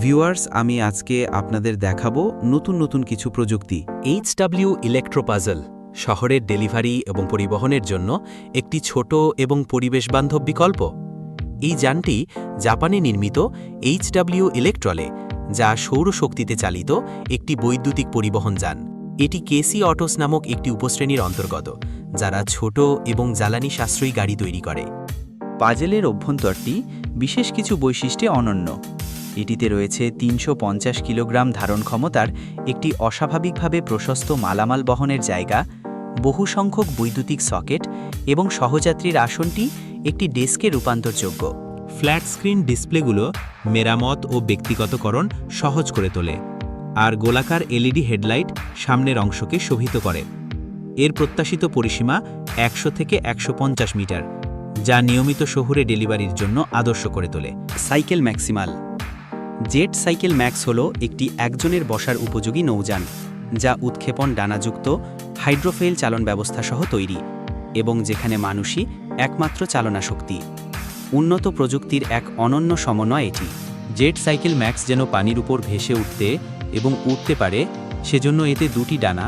Viewers আমি আজকে আপনাদের দেখাবো নতুন নতুন কিছু প্রযুক্তি। এইচডাব্লিউ ইলেকট্রোপাজল শহরের ডেলিভারি এবং পরিবহনের জন্য একটি ছোট এবং পরিবেশবান্ধব বিকল্প। এই যানটি জাপানে নির্মিত এইচডাব্লিউ ইলেকট্রলে যা সৌরশক্তিতে চালিত একটি বৈদ্যুতিক পরিবহন যান। এটি কেসি অটোস নামক একটি উপশ্রেণীর অন্তর্গত যারা ছোট এবং জ্বালানি সাশ্রয়ী গাড়ি তৈরি করে। পাজেলের অভ্যন্তরটি বিশেষ কিছু বৈশিষ্ট্যে অনন্য। এটিতে রয়েছে তিনশো পঞ্চাশ কিলোগ্রাম ধারণ ক্ষমতার একটি অস্বাভাবিকভাবে প্রশস্ত মালামাল বহনের জায়গা বহু সংখ্যক বৈদ্যুতিক সকেট এবং সহযাত্রীর আসনটি একটি ডেস্কে রূপান্তরযোগ্য। ফ্ল্যাট স্ক্রিন ডিসপ্লেগুলো মেরামত ও ব্যক্তিগতকরণ সহজ করে তোলে, আর গোলাকার এলইডি হেডলাইট সামনের অংশকে শোভিত করে। এর প্রত্যাশিত পরিসীমা একশো থেকে একশো পঞ্চাশ মিটার, যা নিয়মিত শহুরে ডেলিভারির জন্য আদর্শ করে তোলে। Cycle maximal. Jet cycle max হল একটি একজনের বসার উপযোগী নৌযান, যা উৎক্ষেপণ ডানাযুক্ত হাইড্রোফেল চালন ব্যবস্থা সহ তৈরি এবং যেখানে মানুষই একমাত্র চালনা শক্তি উন্নত প্রযুক্তির এক অনন্য সমন্বয় এটি। জেট সাইকেল ম্যাক্স যেন পানির উপর ভেসে উঠতে এবং উঠতে পারে, সেজন্য এতে দুটি ডানা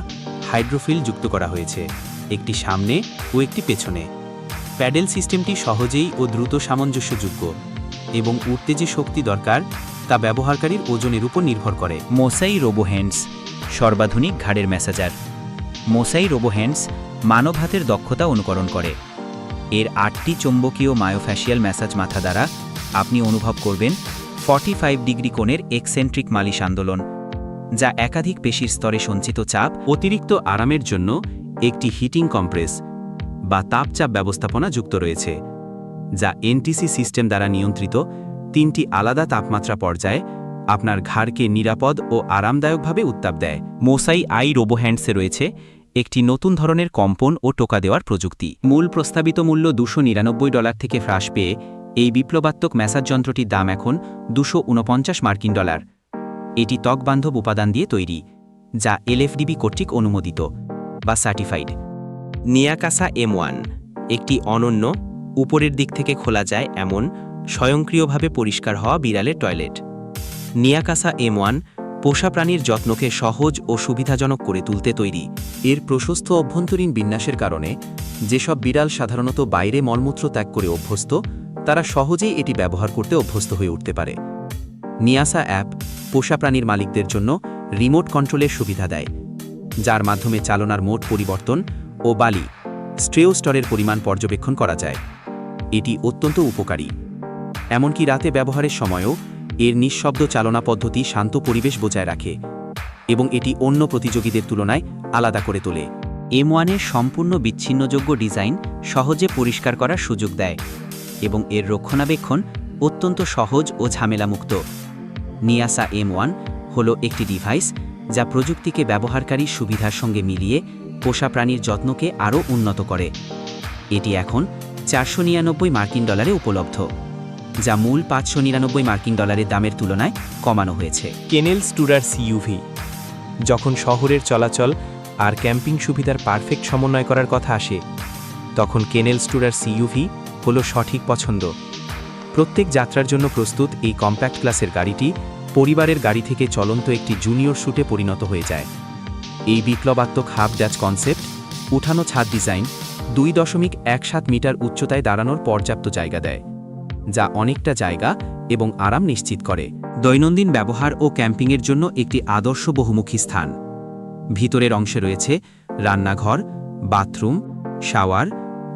হাইড্রোফিল যুক্ত করা হয়েছে, একটি সামনে ও একটি পেছনে। প্যাডেল সিস্টেমটি সহজেই ও দ্রুত সামঞ্জস্যযোগ্য এবং উঠতে যে শক্তি দরকার তা ব্যবহারকারীর ওজনের উপর নির্ভর করে। মোসাই রোবো হ্যান্ডস সর্বাধুনিক ঘাড়ের ম্যাসাজার। মোসাই রোবো হ্যান্ডস মানব হাতের দক্ষতা অনুকরণ করে। এর আটটি চৌম্বকীয় মায়োফ্যাশিয়াল ম্যাসাজ মাথা দ্বারা আপনি অনুভব করবেন ফর্টি ফাইভ ডিগ্রি কোণের এক্সেন্ট্রিক মালিশ আন্দোলন, যা একাধিক পেশির স্তরে সঞ্চিত চাপ, অতিরিক্ত আরামের জন্য একটি হিটিং কম্প্রেস বা তাপচাপ ব্যবস্থাপনা যুক্ত রয়েছে, যা এনটিসি সিস্টেম দ্বারা নিয়ন্ত্রিত তিনটি আলাদা তাপমাত্রা পর্যায়ে আপনার ঘাড়কে নিরাপদ ও আরামদায়কভাবে উত্তাপ দেয়। মোসাই আই রোবো হ্যান্ডসে রয়েছে একটি নতুন ধরনের কম্পন ও টোকা দেওয়ার প্রযুক্তি। মূল প্রস্তাবিত মূল্য দুশো ডলার থেকে হ্রাস পেয়ে এই বিপ্লবাত্মক ম্যাসাজ যন্ত্রটির দাম এখন দুশো মার্কিন ডলার। এটি ত্বকবান্ধব উপাদান দিয়ে তৈরি, যা এলএফডিবি কর্তৃক অনুমোদিত বা সার্টিফাইড। নিয়াকাসা এম একটি অনন্য, উপরের দিক থেকে খোলা যায় এমন স্বয়ংক্রিয়ভাবে পরিষ্কার হওয়া বিড়ালের টয়লেট। নিয়াকাসা এম ওয়ান, পোষা প্রাণীর যত্নকে সহজ ও সুবিধাজনক করে তুলতে তৈরি। এর প্রশস্ত অভ্যন্তরীণ বিন্যাসের কারণে যেসব বিড়াল সাধারণত বাইরে মলমূত্র ত্যাগ করে অভ্যস্ত, তারা সহজেই এটি ব্যবহার করতে অভ্যস্ত হয়ে উঠতে পারে। নিয়াসা অ্যাপ পোষা প্রাণীর মালিকদের জন্য রিমোট কন্ট্রোলের সুবিধা দেয়, যার মাধ্যমে চালনার মোট পরিবর্তন ও বালি স্ট্রেও স্তরের পরিমাণ পর্যবেক্ষণ করা যায়। এটি অত্যন্ত উপকারী। এমনকি রাতে ব্যবহারের সময়ও এর নিঃশব্দ চালনা পদ্ধতি শান্ত পরিবেশ বজায় রাখে এবং এটি অন্য প্রতিযোগীদের তুলনায় আলাদা করে তোলে। এম ওয়ানের সম্পূর্ণ বিচ্ছিন্নযোগ্য ডিজাইন সহজে পরিষ্কার করার সুযোগ দেয় এবং এর রক্ষণাবেক্ষণ অত্যন্ত সহজ ও ঝামেলামুক্ত। নিয়াসা এম ওয়ান হল একটি ডিভাইস যা প্রযুক্তিকে ব্যবহারকারীর সুবিধার সঙ্গে মিলিয়ে পোষা প্রাণীর যত্নকে আরও উন্নত করে। এটি এখন চারশো নিরানব্বই মার্কিন ডলারে উপলব্ধ। যা মূল পাঁচশো নিরানব্বই মার্কিন ডলারের দামের তুলনায় কমানো হয়েছে। কেনেল স্টুডার সিইউভি যখন শহরের চলাচল আর ক্যাম্পিং সুবিধার পারফেক্ট সমন্বয় করার কথা আসে, তখন কেনেল স্টুডার সিইউভি হলো সঠিক পছন্দ। প্রত্যেক যাত্রার জন্য প্রস্তুত এই কম্প্যাক্ট ক্লাসের গাড়িটি পরিবারের গাড়ি থেকে চলন্ত একটি জুনিয়র শ্যুটে পরিণত হয়ে যায়। এই বিপ্লবাত্মক হাফ ড্যাচ কনসেপ্ট, উঠানো ছাদ ডিজাইন, দুই দশমিক এক সাত মিটার উচ্চতায় দাঁড়ানোর পর্যাপ্ত জায়গা দেয়। যা অনেকটা জায়গা এবং আরাম নিশ্চিত করে। দৈনন্দিন ব্যবহার ও ক্যাম্পিংয়ের জন্য একটি আদর্শ বহুমুখী স্থান। ভিতরের অংশে রয়েছে রান্নাঘর, বাথরুম, শাওয়ার,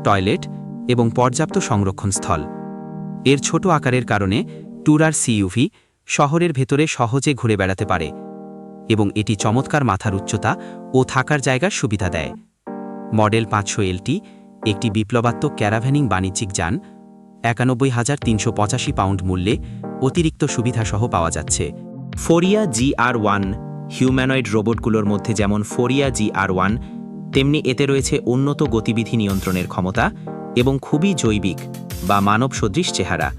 টয়লেট এবং পর্যাপ্ত সংরক্ষণ স্থল। এর ছোট আকারের কারণে টুরার সিইউভি শহরের ভেতরে সহজে ঘুরে বেড়াতে পারে এবং এটি চমৎকার মাথার উচ্চতা ও থাকার জায়গার সুবিধা দেয়। মডেল পাঁচশো এলটি, একটি বিপ্লবাত্মক ক্যারাভ্যানিং বাণিজ্যিক যান একানব্বই হাজার তিনশো পঁচাশি পাউন্ড মূল্যে অতিরিক্ত সুবিধাসহ পাওয়া যাচ্ছে। ফোরিয়া জি আর ওয়ান হিউম্যানয়েড রোবটগুলোর মধ্যে যেমন ফোরিয়া জি আর ওয়ান, তেমনি এতে রয়েছে উন্নত গতিবিধি নিয়ন্ত্রণের ক্ষমতা এবং খুবই জৈবিক বা মানব সদৃশ চেহারা।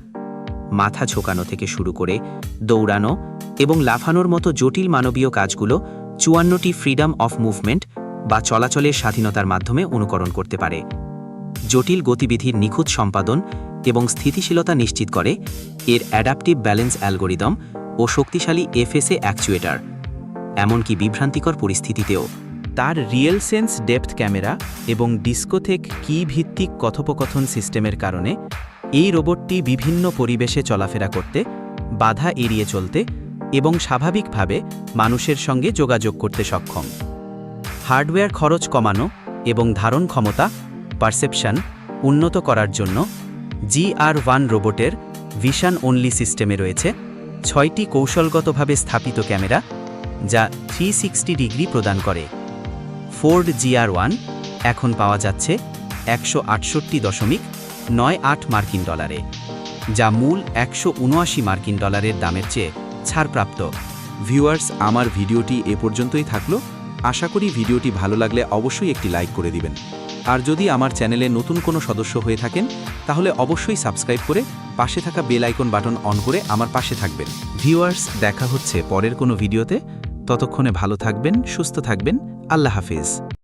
মাথা ঝোকানো থেকে শুরু করে দৌড়ানো এবং লাফানোর মতো জটিল মানবীয় কাজগুলো চুয়ান্নটি ফ্রিডম অফ মুভমেন্ট বা চলাচলের স্বাধীনতার মাধ্যমে অনুকরণ করতে পারে। জটিল গতিবিধির নিখুঁত সম্পাদন এবং স্থিতিশীলতা নিশ্চিত করে এর অ্যাডাপটিভ ব্যালেন্স অ্যালগোরিদম ও শক্তিশালী এফএসএ অ্যাকচুয়েটার, এমনকি বিভ্রান্তিকর পরিস্থিতিতেও। তার রিয়েল সেন্স ডেপথ ক্যামেরা এবং ডিস্কোথেক কি ভিত্তিক কথোপকথন সিস্টেমের কারণে এই রোবটটি বিভিন্ন পরিবেশে চলাফেরা করতে, বাধা এড়িয়ে চলতে এবং স্বাভাবিকভাবে মানুষের সঙ্গে যোগাযোগ করতে সক্ষম। হার্ডওয়্যার খরচ কমানো এবং ধারণ ক্ষমতা পারসেপশন উন্নত করার জন্য জিআর ওয়ান রোবটের ভিশন অনলি সিস্টেমে রয়েছে ছয়টি কৌশলগতভাবে স্থাপিত ক্যামেরা যা থ্রি ডিগ্রি প্রদান করে। ফোর্ড জিআর ওয়ান এখন পাওয়া যাচ্ছে একশো আটষট্টি দশমিক নয় আট মার্কিন ডলারে, যা মূল একশো উনআশি মার্কিন ডলারের দামের চেয়ে ছাড়প্রাপ্ত। ভিউয়ার্স, আমার ভিডিওটি এ পর্যন্তই থাকল। আশা করি ভিডিওটি ভালো লাগলে অবশ্যই একটি লাইক করে দিবেন। আর যদি আমার চ্যানেলে নতুন কোনো সদস্য হয়ে থাকেন, তাহলে অবশ্যই সাবস্ক্রাইব করে পাশে থাকা বেল আইকন বাটন অন করে আমার পাশে থাকবেন। ভিউয়ার্স, দেখা হচ্ছে পরের কোনো ভিডিওতে। ততক্ষণে ভালো থাকবেন, সুস্থ থাকবেন। আল্লাহ হাফিজ।